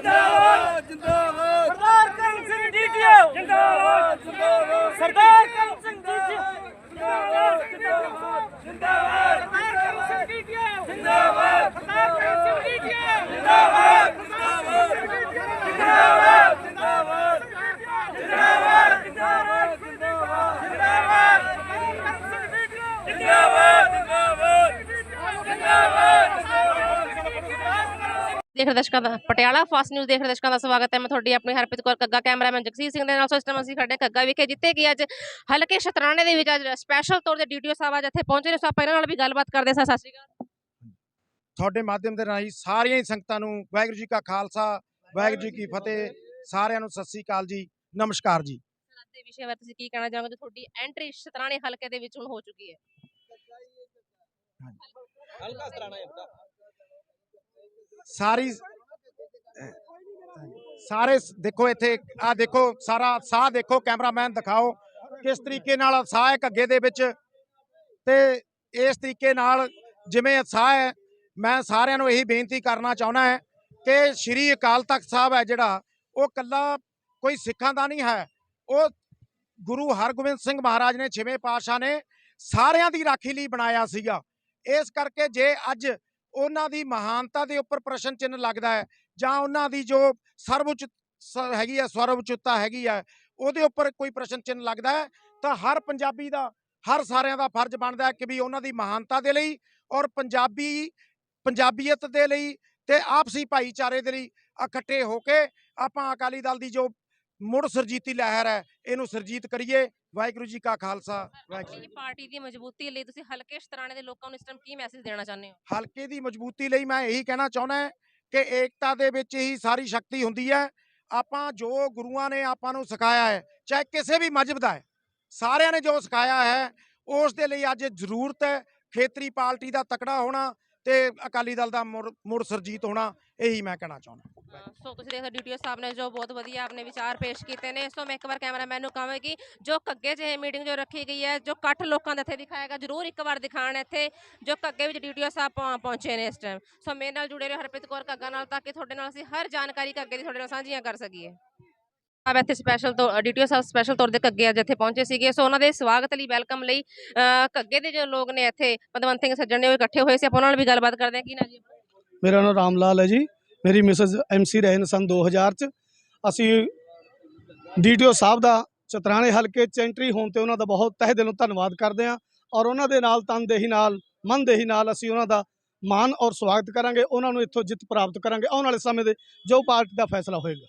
ਜਿੰਦਾਬਾਦ ਜਿੰਦਾਬਾਦ। ਸਰਦਾਰ ਕਰਮ ਸਿੰਘ ਡੀਟੀਓ ਜਿੰਦਾਬਾਦ ਜਿੰਦਾਬਾਦ। ਸਰਦਾਰ ਕਰਮ ਸਿੰਘ ਡੀਟੀਓ ਜਿੰਦਾਬਾਦ ਜਿੰਦਾਬਾਦ ਜਿੰਦਾਬਾਦ। ਸਰਦਾਰ ਕਰਮ ਸਿੰਘ ਡੀਟੀਓ ਜਿੰਦਾਬਾਦ ਸਰਦਾਰ ਕਰਮ ਸਿੰਘ ਡੀਟੀਓ ਜਿੰਦਾਬਾਦ ਜਿੰਦਾਬਾਦ ਜਿੰਦਾਬਾਦ। ਜਿੰਦਾਬਾਦ ਜਿੰਦਾਬਾਦ ਜਿੰਦਾਬਾਦ। ਜਿੰਦਾਬਾਦ ਜਿੰਦਾਬਾਦ ਦੇਖ ਰਹੇ ਦਰਸ਼ਕਾਂ ਦਾ ਪਟਿਆਲਾ ਫਾਸਟ ਨਿਊਜ਼ ਦੇਖ ਰਹੇ ਦਰਸ਼ਕਾਂ ਦਾ ਸਵਾਗਤ ਹੈ ਮੈਂ ਤੁਹਾਡੀ ਆਪਣੀ ਹਰਪ੍ਰੀਤ ਕੌਰ ਕੱਗਾ ਕੈਮਰਾਮੈਨ ਜਗਸੀਰ ਸਿੰਘ ਦੇ ਨਾਲ। ਸੋ ਇਸ ਟਾਈਮ ਅਸੀਂ ਖੜੇ ਹਾਂ ਕੱਗਾ ਵਿਖੇ ਜਿੱਥੇ ਕਿ ਅੱਜ ਹਲਕੇ ਸ਼ਤਰਾਣੇ ਦੇ ਵਿੱਚ ਅੱਜ ਸਪੈਸ਼ਲ ਤੌਰ ਤੇ ਡੀਟੀਓ ਸਾਹਿਬ ਅੱਜ ਇੱਥੇ ਪਹੁੰਚੇ ਨੇ। ਸੋ ਆਪਾਂ ਇਹਨਾਂ ਨਾਲ ਵੀ ਗੱਲਬਾਤ ਕਰਦੇ ਸਾਂ। ਸਤਿ ਸ਼੍ਰੀ ਅਕਾਲ। ਤੁਹਾਡੇ ਮਾਧਿਅਮ ਦੇ ਰਾਹੀਂ ਸਾਰੀਆਂ ਹੀ ਸੰਗਤਾਂ ਨੂੰ ਵਾਹਿਗੁਰੂ ਜੀ ਕਾ ਖਾਲਸਾ ਵਾਹਿਗੁਰੂ ਜੀ ਕੀ ਫਤਿਹ। ਸਾਰਿਆਂ ਨੂੰ ਸਤਿ ਸ੍ਰੀ ਅਕਾਲ ਜੀ। ਨਮਸਕਾਰ ਜੀ। ਅੱਜ ਦੇ ਵਿਸ਼ੇ ਬਾਰੇ ਤੁਸੀਂ ਕੀ ਕਹਿਣਾ ਚਾਹੋਗੇ? ਜੋ ਤੁਹਾਡੀ ਐਂਟਰੀ ਸ਼ਤਰਾਣੇ ਹਲਕੇ ਦੇ ਵਿੱਚ ਹੁਣ ਹੋ ਚੁੱਕੀ ਹੈ। ਸਾਰੀ ਸਾਰੇ ਦੇਖੋ ਇੱਥੇ ਆ ਦੇਖੋ ਸਾਰਾ, ਸਾਹ ਦੇਖੋ ਕੈਮਰਾਮੈਨ ਦਿਖਾਓ, ਕਿਸ ਤਰੀਕੇ ਨਾਲ ਸਾਹ ਹੈ ਘੱਗੇ ਦੇ ਵਿੱਚ। ਤੇ ਇਸ ਤਰੀਕੇ ਨਾਲ ਜਿਵੇਂ ਸਾਹ ਹੈ, ਮੈਂ ਸਾਰਿਆਂ ਨੂੰ ਇਹੀ ਬੇਨਤੀ ਕਰਨਾ ਚਾਹੁੰਦਾ ਹੈ ਕਿ ਸ੍ਰੀ ਅਕਾਲ ਤਖਤ ਸਾਹਿਬ ਹੈ ਜਿਹੜਾ, ਉਹ ਕੱਲਾ ਕੋਈ ਸਿੱਖਾਂ ਦਾ ਨਹੀਂ ਹੈ। ਉਹ ਗੁਰੂ ਹਰਗੋਬਿੰਦ ਸਿੰਘ ਮਹਾਰਾਜ ਨੇ ਛੇਵੇਂ ਪਾਤਸ਼ਾਹ ਨੇ ਸਾਰਿਆਂ ਦੀ ਰਾਖੀ ਲਈ ਬਣਾਇਆ ਸੀਗਾ। ਇਸ ਕਰਕੇ ਜੇ ਅੱਜ ਉਹਨਾਂ ਦੀ ਮਹਾਨਤਾ ਦੇ ਉੱਪਰ ਪ੍ਰਸ਼ਨ ਚਿੰਨ੍ਹ ਲੱਗਦਾ ਹੈ ਜਾਂ ਉਹਨਾਂ ਦੀ ਜੋ ਸਰਵਉੱਚ ਸ- ਹੈਗੀ ਹੈ, ਸਰਵਉੱਚਤਾ ਹੈਗੀ ਹੈ, ਉਹਦੇ ਉੱਪਰ ਕੋਈ ਪ੍ਰਸ਼ਨ ਚਿੰਨ੍ਹ ਲੱਗਦਾ ਹੈ? ਤਾਂ ਹਰ ਪੰਜਾਬੀ ਦਾ, ਹਰ ਸਾਰਿਆਂ ਦਾ ਫਰਜ਼ ਬਣਦਾ ਹੈ ਕਿ ਵੀ ਉਹਨਾਂ ਦੀ ਮਹਾਨਤਾ ਦੇ ਲਈ ਔਰ ਪੰਜਾਬੀ, ਪੰਜਾਬੀਅਤ ਦੇ ਲਈ ਤੇ ਆਪਸੀ ਭਾਈਚਾਰੇ ਦੇ ਲਈ ਇਕੱਠੇ ਹੋ ਕੇ ਆਪਾਂ ਅਕਾਲੀ ਦਲ ਦੀ ਜੋ ਮੁੜ ਸਰਜੀਤੀ ਲਹਿਰ ਹੈ ਇਹਨੂੰ ਸਰਜੀਤ ਕਰੀਏ। ਵਾਹਿਗੁਰੂ ਜੀ ਕਾ ਖਾਲਸਾ ਵਾਹਿਗੁਰੂ ਆਪਣੀ ਪਾਰਟੀ ਦੀ ਮਜ਼ਬੂਤੀ ਲਈ ਤੁਸੀਂ ਹਲਕੇ ਸ਼ਤਰਾਣੇ ਦੇ ਲੋਕਾਂ ਨੂੰ ਇਸ ਟਾਈਮ ਕੀ ਮੈਸੇਜ ਦੇਣਾ ਚਾਹੁੰਦੇ ਹੋ? ਹਲਕੇ ਦੀ ਮਜ਼ਬੂਤੀ ਲਈ ਮੈਂ ਇਹੀ ਕਹਿਣਾ ਚਾਹੁੰਦਾ ਕਿ ਏਕਤਾ ਦੇ ਵਿੱਚ ਹੀ ਸਾਰੀ ਸ਼ਕਤੀ ਹੁੰਦੀ ਹੈ। ਆਪਾਂ ਜੋ ਗੁਰੂਆਂ ਨੇ ਆਪਾਂ ਨੂੰ ਸਿਖਾਇਆ ਹੈ ਚਾਹੇ ਕਿਸੇ ਵੀ ਮਜਹਬ ਦਾ ਹੈ ਸਾਰਿਆਂ ਨੇ ਜੋ ਸਿਖਾਇਆ ਹੈ ਉਸ ਦੇ ਲਈ ਅੱਜ ਜ਼ਰੂਰਤ ਹੈ ਖੇਤਰੀ ਪਾਰਟੀ ਦਾ ਤਕੜਾ ਹੋਣਾ ਤੇ ਅਕਾਲੀ ਦਲ ਦਾ ਮੁੜ ਸਰਜੀਤ ਹੋਣਾ ਇਹੀ ਮੈਂ ਕਹਿਣਾ ਚਾਹੁੰਦਾ। ਸੋ ਤੁਸੀਂ ਦੇਖਦੇ ਡੀਟੀਓ ਸਾਹਿਬ ਨੇ ਜੋ ਬਹੁਤ ਵਧੀਆ ਆਪਣੇ ਵਿਚਾਰ ਪੇਸ਼ ਕੀਤੇ ਨੇ। ਸੋ ਮੈਂ ਇੱਕ ਵਾਰ ਕੈਮਰਾਮੈਨ ਨੂੰ ਕਹਾਂਗੀ, ਜੋ ਕੱਗੇ 'ਚ ਇਹ ਮੀਟਿੰਗ ਜੋ ਰੱਖੀ ਗਈ ਹੈ, ਜੋ ਇਕੱਠ ਲੋਕਾਂ ਦਾ ਇੱਥੇ ਦਿਖਾਏਗਾ ਜਰੂਰ ਇੱਕ ਵਾਰ ਦਿਖਾਣ ਇੱਥੇ, ਜੋ ਕੱਗੇ ਵਿੱਚ ਡੀਟੀਓ ਸਾਹਿਬ ਪਹੁੰਚੇ ਨੇ ਇਸ ਟਾਈਮ ਸੋ ਮੇਰੇ ਨਾਲ ਜੁੜੇ ਰਹੋ ਹਰਪ੍ਰੀਤ ਕੌਰ ਕੱਗਾ ਨਾਲ, ਤਾਂ ਕਿ ਤੁਹਾਡੇ ਨਾਲ ਅਸੀਂ ਹਰ ਜਾਣਕਾਰੀ ਕੱਗੇ ਦੀ ਤੁਹਾਡੇ ਨਾਲ ਸਾਂਝੀਆਂ ਕਰ ਸਕੀਏ। ਸਾਹਿਬ ਇੱਥੇ ਸਪੈਸ਼ਲ ਤੋਂ ਡੀਟੀਓ ਸਾਹਿਬ ਸਪੈਸ਼ਲ ਤੌਰ ਤੇ ਕੱਗੇ ਅੱਜ ਇੱਥੇ ਪਹੁੰਚੇ ਸੀਗੇ। ਸੋ ਉਹਨਾਂ ਦੇ ਸਵਾਗਤ ਲਈ ਵੈਲਕਮ ਲਈ, ਅਹ ਕੱਗੇ ਦੇ ਜੋ ਲੋਕ ਨੇ ਇੱਥੇ ਪਦਵੰਤ ਸਿੰਘ ਸੱਜਣ ਨੇ ਉਹ ਇਕੱਠੇ ਹੋਏ ਸੀ। ਆਪਾਂ ਉਹਨਾਂ ਨਾਲ ਵੀ ਗੱਲਬਾਤ ਕਰਦੇ ਹਾਂ। ਕੀ ਨਾ ਜੀ ਮੇਰਾ ਨਾਮ ਰਾਮ ਲਾਲ ਹੈ ਜੀ। ਮੇਰੀ ਮਿਸਿਸ ਐਮਸੀ ਰਹੇ ਨੇ ਸਨ 2000 ਚ। ਅਸੀਂ ਡੀਟੀਓ ਸਾਹਿਬ ਦਾ ਚਤਰਾਣੇ ਹਲਕੇ ਚ ਐਂਟਰੀ ਹੋਣ ਤੇ ਉਹਨਾਂ ਦਾ ਬਹੁਤ ਤਹਿ ਦਿਲੋਂ ਧੰਨਵਾਦ ਕਰਦੇ ਹਾਂ ਔਰ ਉਹਨਾਂ ਦੇ ਨਾਲ ਤਨਦੇਹੀ ਨਾਲ, ਮਨਦੇਹੀ ਨਾਲ ਅਸੀਂ ਉਹਨਾਂ ਦਾ ਮਾਨ ਔਰ ਸਵਾਗਤ ਕਰਾਂਗੇ। ਉਹਨਾਂ ਨੂੰ ਇੱਥੋਂ ਜਿੱਤ ਪ੍ਰਾਪਤ ਕਰਾਂਗੇ। ਆਉਣ ਵਾਲੇ ਸਮੇਂ ਦੇ ਜੋ ਪਾਰਟੀ ਦਾ ਫੈਸਲਾ ਹੋਏਗਾ।